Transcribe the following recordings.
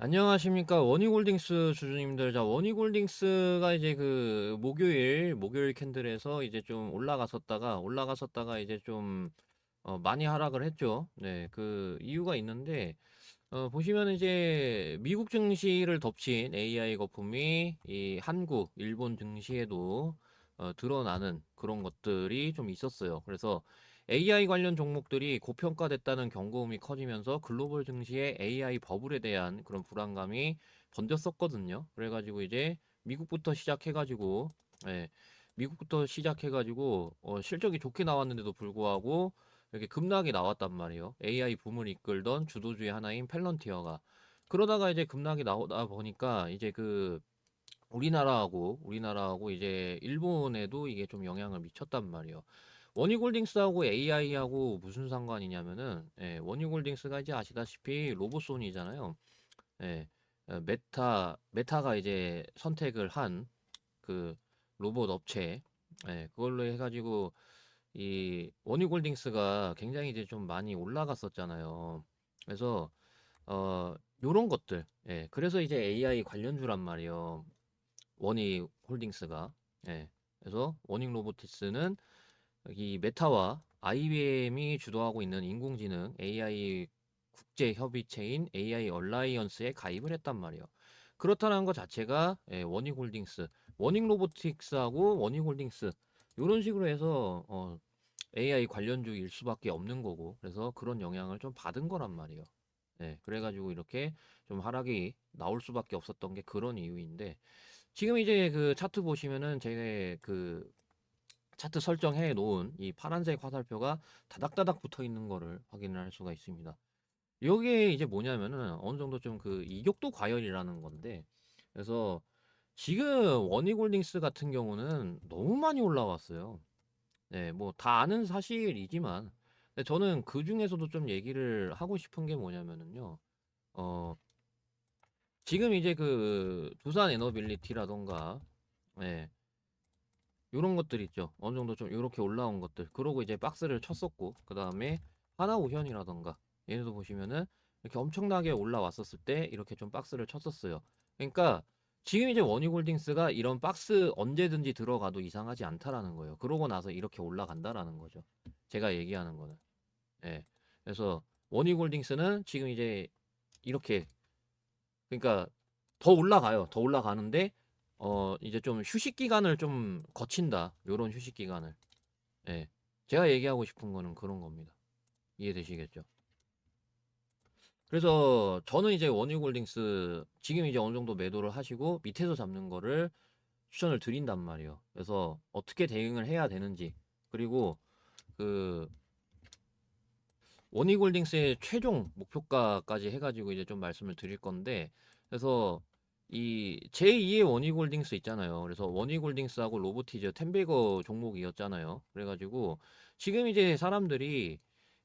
안녕하십니까. 원희골딩스 주주님들. 자 원희골딩스가 이제 그 목요일 목요일 캔들에서 이제 좀 올라갔었다가 올라갔었다가 이제 좀 어, 많이 하락을 했죠. 네그 이유가 있는데 어, 보시면 이제 미국 증시를 덮친 AI 거품이 이 한국 일본 증시에도 어, 드러나는 그런 것들이 좀 있었어요. 그래서 AI 관련 종목들이 고평가됐다는 경고음이 커지면서 글로벌 증시의 AI 버블에 대한 그런 불안감이 번졌었거든요. 그래가지고 이제 미국부터 시작해가지고, 예, 미국부터 시작해가지고, 어, 실적이 좋게 나왔는데도 불구하고, 이렇게 급락이 나왔단 말이에요. AI 붐을 이끌던 주도주의 하나인 펠런티어가. 그러다가 이제 급락이 나오다 보니까, 이제 그, 우리나라하고, 우리나라하고 이제 일본에도 이게 좀 영향을 미쳤단 말이에요. 원희골딩스하고 AI하고 무슨 상관이냐면은 예, 원희골딩스가 이제 아시다시피 로보손이잖아요. 예, 어, 메타 메타가 이제 선택을 한 그 로봇 업체 예, 그걸로 해가지고 이 원희골딩스가 굉장히 이제 좀 많이 올라갔었잖아요. 그래서 어 요런 것들 예, 그래서 이제 AI 관련주란 말이에요. 원희홀딩스가 예, 그래서 원익 로보티스는 이 메타와 IBM이 주도하고 있는 인공지능 AI 국제 협의체인 AI 얼라이언스에 가입을 했단 말이에요. 그렇다는 것 자체가 예, 원익홀딩스, 원익로보틱스하고 원익홀딩스 이런 식으로 해서 어, AI 관련주일 수밖에 없는 거고 그래서 그런 영향을 좀 받은 거란 말이에요. 예, 그래가지고 이렇게 좀 하락이 나올 수밖에 없었던 게 그런 이유인데 지금 이제 그 차트 보시면은 제가 그 차트 설정해 놓은 이 파란색 화살표가 다닥다닥 붙어 있는 거를 확인을 할 수가 있습니다. 여기에 이제 뭐냐면은 어느 정도 좀 그 이격도 과열이라는 건데 그래서 지금 원희골딩스 같은 경우는 너무 많이 올라왔어요. 네, 뭐 다 아는 사실이지만 저는 그 중에서도 좀 얘기를 하고 싶은 게 뭐냐면은요. 어, 지금 이제 그 두산 에너빌리티라던가 예, 요런 것들 있죠. 어느 정도 좀 요렇게 올라온 것들. 그러고 이제 박스를 쳤었고, 그 다음에 하나우현이라던가, 얘네도 보시면은 이렇게 엄청나게 올라왔었을 때 이렇게 좀 박스를 쳤었어요. 그러니까 지금 이제 원희골딩스가 이런 박스 언제든지 들어가도 이상하지 않다라는 거예요. 그러고 나서 이렇게 올라간다라는 거죠. 제가 얘기하는 거는. 예. 그래서 원희골딩스는 지금 이제 이렇게, 그러니까 더 올라가요. 더 올라가는데 어 이제 좀 휴식 기간을 좀 거친다. 요런 휴식 기간을. 예. 제가 얘기하고 싶은 거는 그런 겁니다. 이해되시겠죠? 그래서 저는 이제 원유골딩스 지금 이제 어느 정도 매도를 하시고 밑에서 잡는 거를 추천을 드린단 말이에요. 그래서 어떻게 대응을 해야 되는지 그리고 그 원희골딩스의 최종 목표가까지 해가지고 이제 좀 말씀을 드릴 건데 그래서 이 제2의 원희골딩스 있잖아요. 그래서 원희골딩스하고 로보티즈 텐베거 종목이었잖아요. 그래가지고 지금 이제 사람들이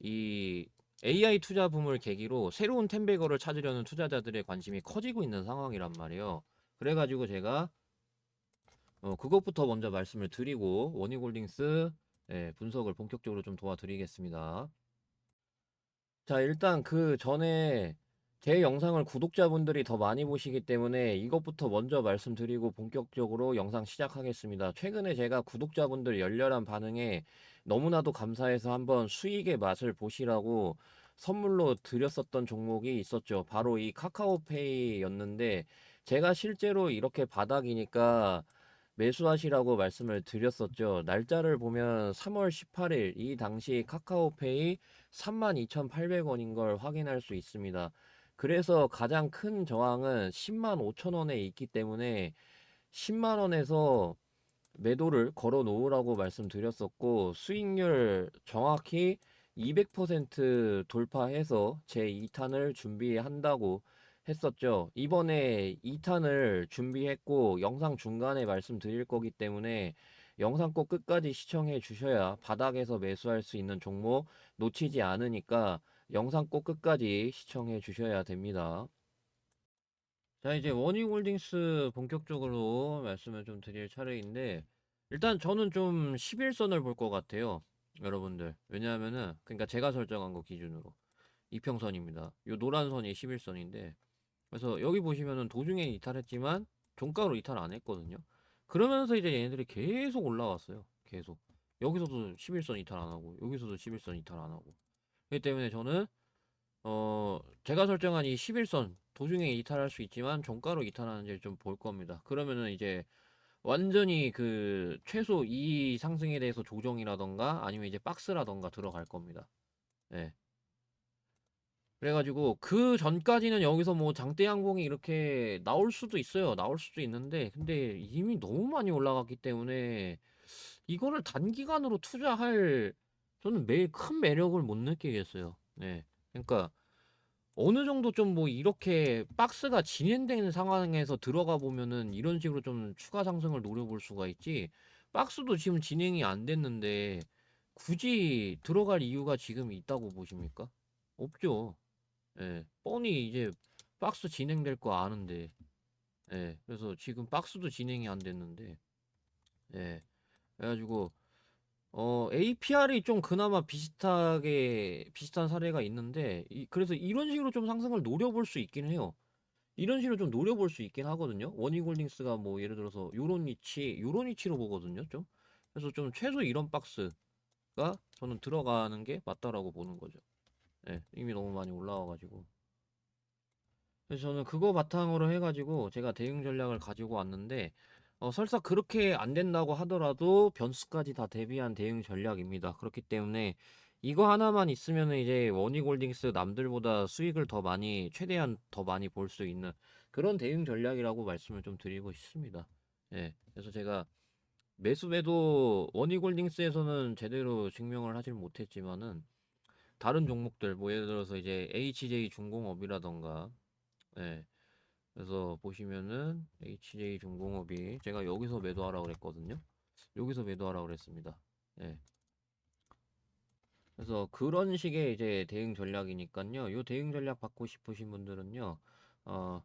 이 AI 투자 붐을 계기로 새로운 텐베거를 찾으려는 투자자들의 관심이 커지고 있는 상황이란 말이에요. 그래가지고 제가 어, 그것부터 먼저 말씀을 드리고 원희골딩스 예, 분석을 본격적으로 좀 도와드리겠습니다. 자, 일단 그 전에 제 영상을 구독자분들이 더 많이 보시기 때문에 이것부터 먼저 말씀드리고 본격적으로 영상 시작하겠습니다. 최근에 제가 구독자분들 열렬한 반응에 너무나도 감사해서 한번 수익의 맛을 보시라고 선물로 드렸었던 종목이 있었죠. 바로 이 카카오페이였는데 제가 실제로 이렇게 바닥이니까 매수하시라고 말씀을 드렸었죠. 날짜를 보면 3월 18일 이 당시 카카오페이 32,800원인 걸 확인할 수 있습니다. 그래서 가장 큰 저항은 10만 5천 원에 있기 때문에 10만 원에서 매도를 걸어 놓으라고 말씀드렸었고 수익률 정확히 200% 돌파해서 제 2탄을 준비한다고 했었죠. 이번에 2탄을 준비했고 영상 중간에 말씀드릴 거기 때문에 영상 꼭 끝까지 시청해 주셔야 바닥에서 매수할 수 있는 종목 놓치지 않으니까 영상 꼭 끝까지 시청해 주셔야 됩니다. 자, 이제 원희홀딩스 본격적으로 말씀을 좀 드릴 차례인데, 일단 저는 좀 11선을 볼 것 같아요. 여러분들. 왜냐하면은, 그러니까 제가 설정한 거 기준으로. 이평선입니다. 요 노란 선이 11선인데, 그래서 여기 보시면은 도중에 이탈했지만 종가로 이탈 안 했거든요. 그러면서 이제 얘네들이 계속 올라왔어요. 계속. 여기서도 11선 이탈 안 하고 여기서도 11선 이탈 안 하고. 그렇기 때문에 저는 어 제가 설정한 이 11선 도중에 이탈할 수 있지만 종가로 이탈하는지 좀 볼 겁니다. 그러면은 이제 완전히 그 최소 이 상승에 대해서 조정이라던가 아니면 이제 박스라던가 들어갈 겁니다. 예. 그래가지고 그 전까지는 여기서 뭐 장대 양봉이 이렇게 나올 수도 있어요. 나올 수도 있는데 근데 이미 너무 많이 올라갔기 때문에 이거를 단기간으로 투자할 저는 매일 큰 매력을 못 느끼겠어요. 네. 그러니까 어느 정도 좀 뭐 이렇게 박스가 진행되는 상황에서 들어가 보면은 이런 식으로 좀 추가 상승을 노려볼 수가 있지. 박스도 지금 진행이 안 됐는데 굳이 들어갈 이유가 지금 있다고 보십니까? 없죠. 예. 뻔히 이제 박스 진행될 거 아는데. 예. 그래서 지금 박스도 진행이 안 됐는데. 예. 그래가지고 어 APR이 좀 그나마 비슷하게 비슷한 사례가 있는데 이, 그래서 이런 식으로 좀 상승을 노려볼 수 있긴 해요. 이런 식으로 좀 노려볼 수 있긴 하거든요. 원익홀딩스가 뭐 예를 들어서 요런 위치, 요런 위치로 보거든요. 좀. 그래서 좀 최소 이런 박스가 저는 들어가는 게 맞다라고 보는 거죠. 예, 이미 너무 많이 올라와가지고. 그래서 저는 그거 바탕으로 해가지고 제가 대응 전략을 가지고 왔는데, 어, 설사 그렇게 안 된다고 하더라도 변수까지 다 대비한 대응 전략입니다. 그렇기 때문에 이거 하나만 있으면 이제 원익홀딩스 남들보다 수익을 더 많이, 최대한 더 많이 볼 수 있는 그런 대응 전략이라고 말씀을 좀 드리고 싶습니다. 예, 그래서 제가 매수 매도 원익홀딩스에서는 제대로 증명을 하질 못했지만은 다른 종목들 뭐 예를 들어서 이제 HJ 중공업이라던가 예. 그래서 보시면은 HJ 중공업이 제가 여기서 매도하라 그랬거든요. 여기서 매도하라 그랬습니다. 예. 그래서 그런 식의 이제 대응 전략이니까요. 요 대응 전략 받고 싶으신 분들은요. 어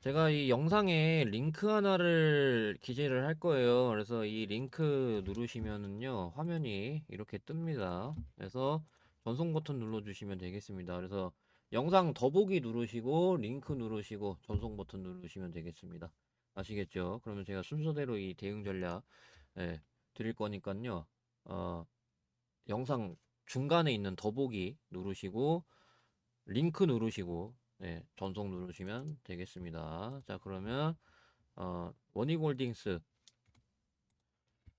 제가 이 영상에 링크 하나를 기재를 할 거예요. 그래서 이 링크 누르시면은요. 화면이 이렇게 뜹니다. 그래서 전송 버튼 눌러 주시면 되겠습니다. 그래서 영상 더보기 누르시고 링크 누르시고 전송 버튼 누르시면 되겠습니다. 아시겠죠? 그러면 제가 순서대로 이 대응 전략 예, 드릴 거니까요. 어, 영상 중간에 있는 더보기 누르시고 링크 누르시고 예, 전송 누르시면 되겠습니다. 자 그러면 어, 원익홀딩스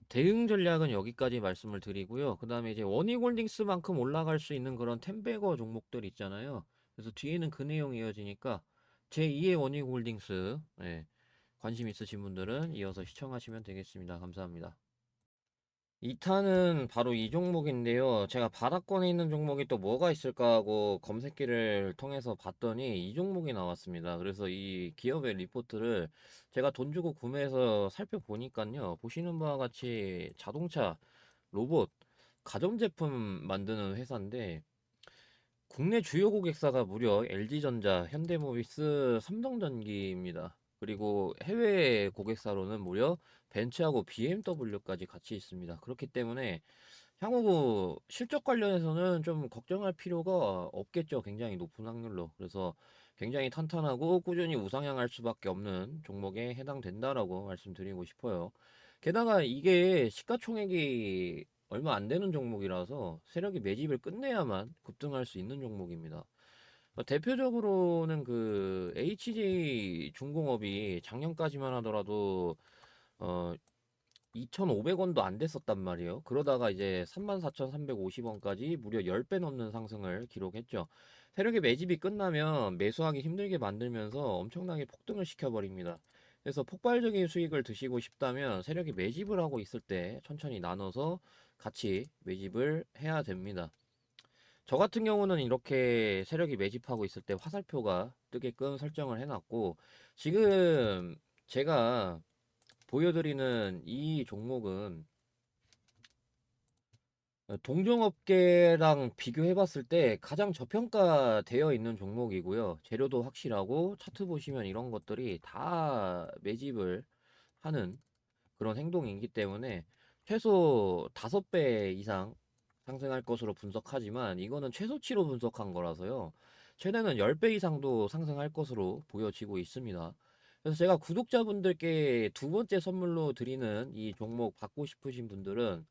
대응 전략은 여기까지 말씀을 드리고요. 그 다음에 이제 원익홀딩스만큼 올라갈 수 있는 그런 템베거 종목들 있잖아요. 그래서 뒤에는 그 내용이 이어지니까 제2의 원익 홀딩스 예, 관심 있으신 분들은 이어서 시청하시면 되겠습니다. 감사합니다. 2탄은 바로 이 종목인데요. 제가 바닥권에 있는 종목이 또 뭐가 있을까 하고 검색기를 통해서 봤더니 이 종목이 나왔습니다. 그래서 이 기업의 리포트를 제가 돈 주고 구매해서 살펴보니까요. 보시는 바와 같이 자동차, 로봇, 가전제품 만드는 회사인데 국내 주요 고객사가 무려 LG전자, 현대모비스, 삼성전기입니다. 그리고 해외 고객사로는 무려 벤츠하고 BMW까지 같이 있습니다. 그렇기 때문에 향후 실적 관련해서는 좀 걱정할 필요가 없겠죠. 굉장히 높은 확률로. 그래서 굉장히 탄탄하고 꾸준히 우상향할 수밖에 없는 종목에 해당된다라고 말씀드리고 싶어요. 게다가 이게 시가총액이 얼마 안 되는 종목이라서 세력이 매집을 끝내야만 급등할 수 있는 종목입니다. 어, 대표적으로는 그 HJ 중공업이 작년까지만 하더라도 어 2,500원도 안 됐었단 말이에요. 그러다가 이제 34,350원까지 무려 10배 넘는 상승을 기록했죠. 세력의 매집이 끝나면 매수하기 힘들게 만들면서 엄청나게 폭등을 시켜버립니다. 그래서 폭발적인 수익을 드시고 싶다면 세력이 매집을 하고 있을 때 천천히 나눠서 같이 매집을 해야 됩니다. 저 같은 경우는 이렇게 세력이 매집하고 있을 때 화살표가 뜨게끔 설정을 해놨고 지금 제가 보여드리는 이 종목은 동종업계랑 비교해봤을 때 가장 저평가되어 있는 종목이고요. 재료도 확실하고 차트 보시면 이런 것들이 다 매집을 하는 그런 행동이기 때문에 최소 5배 이상 상승할 것으로 분석하지만 이거는 최소치로 분석한 거라서요. 최대는 10배 이상도 상승할 것으로 보여지고 있습니다. 그래서 제가 구독자분들께 두 번째 선물로 드리는 이 종목 받고 싶으신 분들은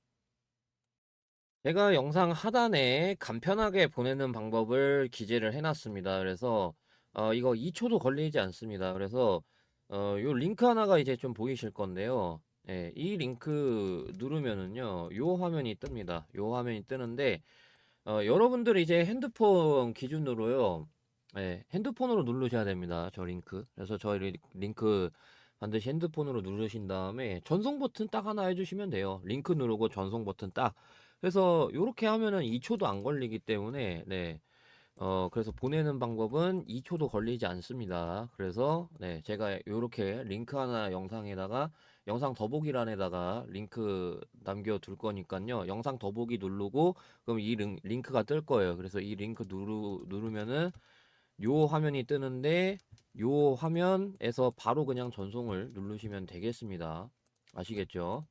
제가 영상 하단에 간편하게 보내는 방법을 기재를 해놨습니다. 그래서 어, 이거 2초도 걸리지 않습니다. 그래서 어, 요 링크 하나가 이제 좀 보이실 건데요. 예, 이 링크 누르면은요, 요 화면이 뜹니다. 요 화면이 뜨는데 어, 여러분들이 이제 핸드폰 기준으로요, 예, 핸드폰으로 누르셔야 됩니다. 저 링크. 그래서 저 리- 링크 반드시 핸드폰으로 누르신 다음에 전송 버튼 딱 하나 해주시면 돼요. 링크 누르고 전송 버튼 딱. 그래서 요렇게 하면은 2초도 안 걸리기 때문에, 네. 어, 그래서 보내는 방법은 2초도 걸리지 않습니다. 그래서, 네, 제가 요렇게 링크 하나 영상에다가, 영상 더보기란에다가 링크 남겨둘 거니까요. 영상 더보기 누르고, 그럼 이 링, 링크가 뜰 거예요. 그래서 이 링크 누르, 누르면은, 요 화면이 뜨는데, 요 화면에서 바로 그냥 전송을 누르시면 되겠습니다. 아시겠죠?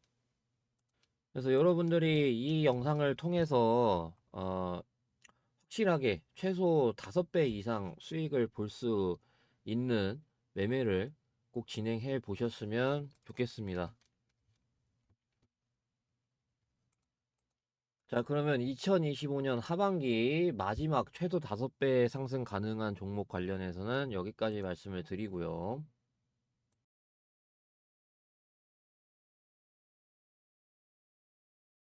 그래서 여러분들이 이 영상을 통해서, 어, 확실하게 최소 5배 이상 수익을 볼 수 있는 매매를 꼭 진행해 보셨으면 좋겠습니다. 자, 그러면 2025년 하반기 마지막 최소 5배 상승 가능한 종목 관련해서는 여기까지 말씀을 드리고요.